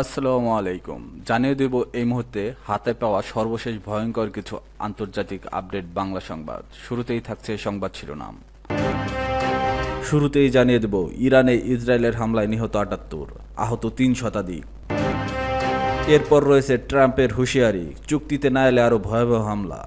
আসসালামু আলাইকুম। জানিয়ে দেব এই মুহূর্তে হাতে পাওয়া সর্বশেষ ভয়ঙ্কর কিছু আন্তর্জাতিক আপডেট বাংলা সংবাদ। শুরুতেই থাকছে সংবাদ শিরোনাম। শুরুতেই জানিয়ে দেব, ইরানে ইসরায়েলের হামলায় নিহত আটাত্তর, আহত তিন শতাধিক। এরপর রয়েছে ট্রাম্পের হুঁশিয়ারি, চুক্তিতে না এলে আরও ভয়াবহ হামলা।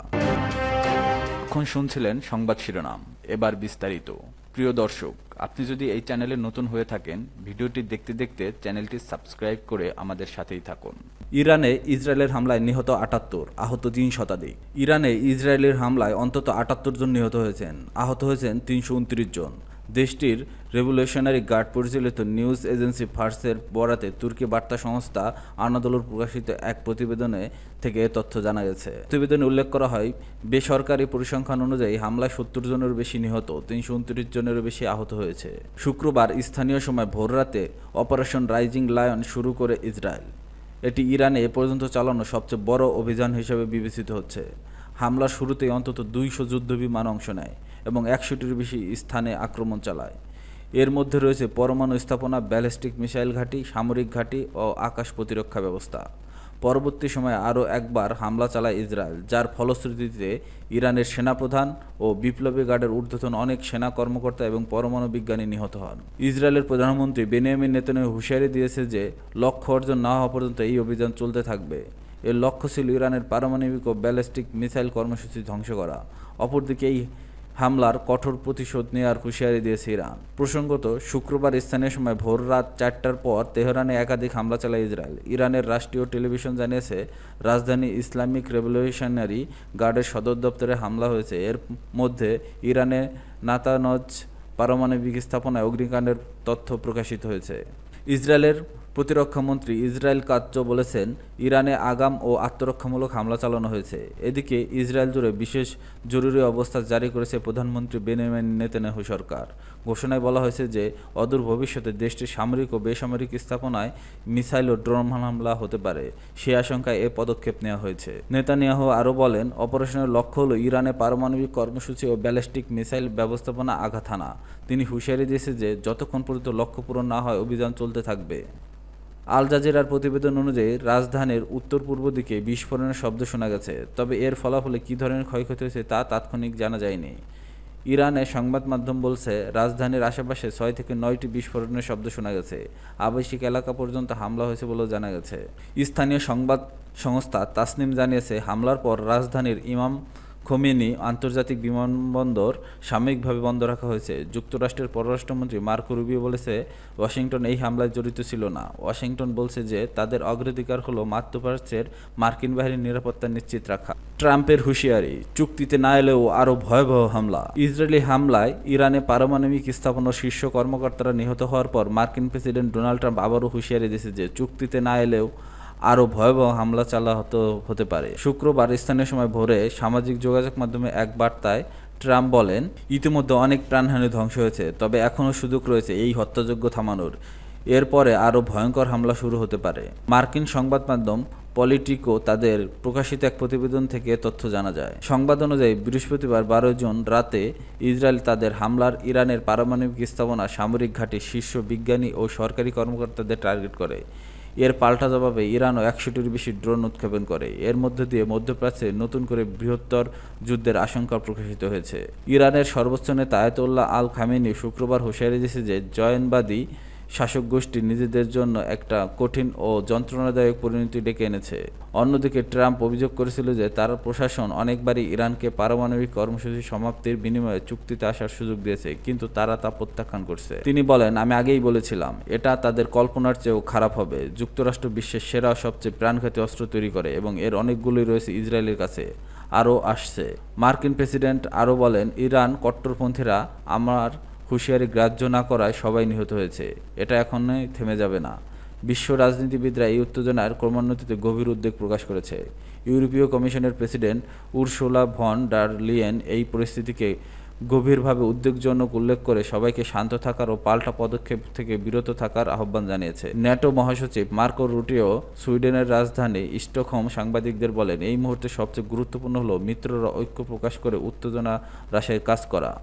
এখন শুনছিলেন সংবাদ শিরোনাম। এবার বিস্তারিত। প্রিয় দর্শক, আপনি যদি এই চ্যানেলে নতুন হয়ে থাকেন, ভিডিওটি দেখতে দেখতে চ্যানেলটি সাবস্ক্রাইব করে আমাদের সাথেই থাকুন। ইরানে ইসরায়েলের হামলায় নিহত আটাত্তর, আহত তিন শতাধিক। ইরানে ইসরায়েলের হামলায় অন্তত আটাত্তর জন নিহত হয়েছেন, আহত হয়েছেন তিনশো উনত্রিশ জন। দেশটির রেভলিউশনারি গার্ড পরিচালিত নিউজ এজেন্সি ফার্সের বরাতে তুর্কি বার্তা সংস্থা আনাদোলর প্রকাশিত এক প্রতিবেদনে থেকে এ তথ্য জানা গেছে। প্রতিবেদনে উল্লেখ করা হয়, বেসরকারি পরিসংখ্যান অনুযায়ী হামলায় সত্তর জনের বেশি নিহত, তিনশো উনত্রিশ জনেরও বেশি আহত হয়েছে। শুক্রবার স্থানীয় সময় ভোররাতে অপারেশন রাইজিং লায়ন শুরু করে ইসরায়েল। এটি ইরানে এ পর্যন্ত চালানো সবচেয়ে বড় অভিযান হিসেবে বিবেচিত হচ্ছে। হামলার শুরুতেই অন্তত দুইশো যুদ্ধবিমান অংশ নেয়। এবং একশোটির বেশি স্থানে আক্রমণ চালায়। এর মধ্যে রয়েছে পরমাণু স্থাপনা, ব্যালিস্টিক মিসাইল ঘাঁটি, সামরিক ঘাঁটি ও আকাশ প্রতিরক্ষা ব্যবস্থা। পরবর্তী সময়ে আরও একবার হামলা চালায় ইসরায়েল, যার ফলশ্রুতিতে ইরানের সেনাপ্রধান ও বিপ্লবী গার্ডের ঊর্ধ্বতন অনেক সেনা কর্মকর্তা এবং পরমাণু বিজ্ঞানী নিহত হন। ইসরায়েলের প্রধানমন্ত্রী বেনিয়ামিন নেতানিয়াহু হুঁশিয়ারি দিয়েছে যে, লক্ষ্য অর্জন না হওয়া পর্যন্ত এই অভিযান চলতে থাকবে। এর লক্ষ্য ছিল ইরানের পারমাণবিক ও ব্যালিস্টিক মিসাইল কর্মসূচি ধ্বংস করা। অপরদিকে এই হামলার কঠোর প্রতিশোধ নেওয়ার হুঁশিয়ারি দিয়েছে ইরান। প্রসঙ্গত, শুক্রবার স্থানীয় সময় ভোর রাত চারটার পর তেহরানে একাধিক হামলা চালায় ইসরায়েল। ইরানের রাষ্ট্রীয় টেলিভিশন জানিয়েছে, রাজধানী ইসলামিক রেভলিউশনারি গার্ডের সদর দপ্তরে হামলা হয়েছে। এর মধ্যে ইরানে নাতানজ পারমাণবিক স্থাপনায় অগ্নিকাণ্ডের তথ্য প্রকাশিত হয়েছে। ইসরায়েলের প্রতিরক্ষামন্ত্রী ইসরায়েল কাচ্চ বলেছেন, ইরানে আগাম ও আত্মরক্ষামূলক হামলা চালানো হয়েছে। এদিকে ইসরায়েল জুড়ে বিশেষ জরুরি অবস্থা জারি করেছে প্রধানমন্ত্রী বেনিয়ামিন নেতানিয়াহু সরকার। ঘোষণায় বলা হয়েছে যে, অদূর ভবিষ্যতে দেশটির সামরিক ও বেসামরিক স্থাপনায় মিসাইল ও ড্রোন হামলা হতে পারে। সে আশঙ্কায় এ পদক্ষেপ নেওয়া হয়েছে। নেতানিয়াহু আরও বলেন, অপারেশনের লক্ষ্য হল ইরানে পারমাণবিক কর্মসূচি ও ব্যালিস্টিক মিসাইল ব্যবস্থাপনা আঘাত হানা। তিনি হুঁশিয়ারি দিয়েছে যে, যতক্ষণ পর্যন্ত লক্ষ্য পূরণ না হয়, অভিযান চলতে থাকবে। আল জাজিরার প্রতিবেদন অনুযায়ী রাজধানীর উত্তর পূর্ব দিকে বিস্ফোরণের শব্দ শোনা গেছে, তবে এর ফলাফলে কী ধরনের ক্ষয়ক্ষতি হয়েছে তা তাৎক্ষণিক জানা যায়নি। ইরানে সংবাদ মাধ্যম বলছে, রাজধানীর আশেপাশে ছয় থেকে নয়টি বিস্ফোরণের শব্দ শোনা গেছে। আবাসিক এলাকা পর্যন্ত হামলা হয়েছে বলেও জানা গেছে। স্থানীয় সংবাদ সংস্থা তাসনিম জানিয়েছে, হামলার পর রাজধানীর ইমাম খোমেনি আন্তর্জাতিক বিমানবন্দর সাময়িকভাবে বন্ধ রাখা হয়েছে। যুক্তরাষ্ট্রের পররাষ্ট্রমন্ত্রী মার্কো রুবিও বলেছে, ওয়াশিংটন এই হামলায় জড়িত ছিল না। ওয়াশিংটন বলছে যে, তাদের অগ্রাধিকার হলো মাধ্যপ্রাচ্যের মার্কিন বাহিনীর নিরাপত্তা নিশ্চিত রাখা। ট্রাম্পের হুঁশিয়ারি, চুক্তিতে না এলেও আরও ভয়াবহ হামলা। ইসরায়েলি হামলায় ইরানে পারমাণবিক স্থাপনার শীর্ষ কর্মকর্তারা নিহত হওয়ার পর মার্কিন প্রেসিডেন্ট ডোনাল্ড ট্রাম্প আবারও হুঁশিয়ারি দিয়েছে যে, চুক্তিতে না এলেও আরও ভয়াবহ হামলা চালা হতে হতে পারে। শুক্রবার স্থানীয় সময় ভোরে সামাজিক যোগাযোগ মাধ্যমে এক বার্তায় ট্রাম্প বলেন, ইতিমধ্যে অনেক প্রাণহানি ধ্বংস হয়েছে, তবে এখনও সুযোগ রয়েছে এই হত্যাযজ্ঞ থামানোর। এরপরে আরও ভয়ঙ্কর হামলা শুরু হতে পারে। মার্কিন সংবাদ মাধ্যম পলিটিকো তাদের প্রকাশিত এক প্রতিবেদন থেকে তথ্য জানা যায়। সংবাদ অনুযায়ী, বৃহস্পতিবার বারো জুন রাতে ইসরায়েল তাদের হামলার ইরানের পারমাণবিক স্থাপনা সামরিক ঘাঁটি শীর্ষ বিজ্ঞানী ও সরকারি কর্মকর্তাদের টার্গেট করে। এর পাল্টা জবাবে ইরানও একশোটির বেশি ড্রোন উৎক্ষেপণ করে। এর মধ্য দিয়ে মধ্যপ্রাচ্যে নতুন করে বৃহত্তর যুদ্ধের আশঙ্কা প্রকাশিত হয়েছে। ইরানের সর্বোচ্চ নেতা আয়তোল্লাহ আল খামেনি শুক্রবার হুঁশিয়ারি দিয়েছে যে, জয়নবাদী শাসক গোষ্ঠী নিজেদের জন্য একটা কঠিন ও যন্ত্রণাদায়ক পরিণতি ডেকে এনেছে। অন্যদিকে ট্রাম্প অভিযোগ করেছিল যে তার প্রশাসন অনেকবারই ইরানকে পারমাণবিক কর্মসূচি সমাপ্তির বিনিময়ে চুক্তিতে আসার সুযোগ দিয়েছে, কিন্তু তারা তা প্রত্যাখ্যান করছে। তিনি বলেন, আমি আগেই বলেছিলাম, এটা তাদের কল্পনার চেয়েও খারাপ হবে। যুক্তরাষ্ট্র বিশ্বের সেরা সবচেয়ে প্রাণঘাতী অস্ত্র তৈরি করে এবং এর অনেকগুলোই রয়েছে ইসরায়েলের কাছে, আরও আসছে। মার্কিন প্রেসিডেন্ট আরও বলেন, ইরান কট্টরপন্থীরা আমার হুঁশিয়ারি গ্রাহ্য না করায় সবাই নিহত হয়েছে। এটা এখনই থেমে যাবে না। বিশ্ব রাজনীতিবিদরা এই উত্তেজনার ক্রমোন্নতিতে গভীর উদ্বেগ প্রকাশ করেছে। ইউরোপীয় কমিশনের president Ursula von der Leyen এই পরিস্থিতিকে গভীরভাবে উদ্বেগজনক উল্লেখ করে সবাইকে শান্ত থাকার ও পাল্টা পদক্ষেপ থেকে বিরত থাকার আহ্বান জানিয়েছে। ন্যাটো মহাসচিব মার্কো রুটিও সুইডেনের রাজধানী স্টকহোম সাংবাদিকদের বলেন, এই মুহূর্তে সবচেয়ে গুরুত্বপূর্ণ হল মিত্ররা ঐক্য প্রকাশ করে উত্তেজনা হ্রাসের কাজ করা।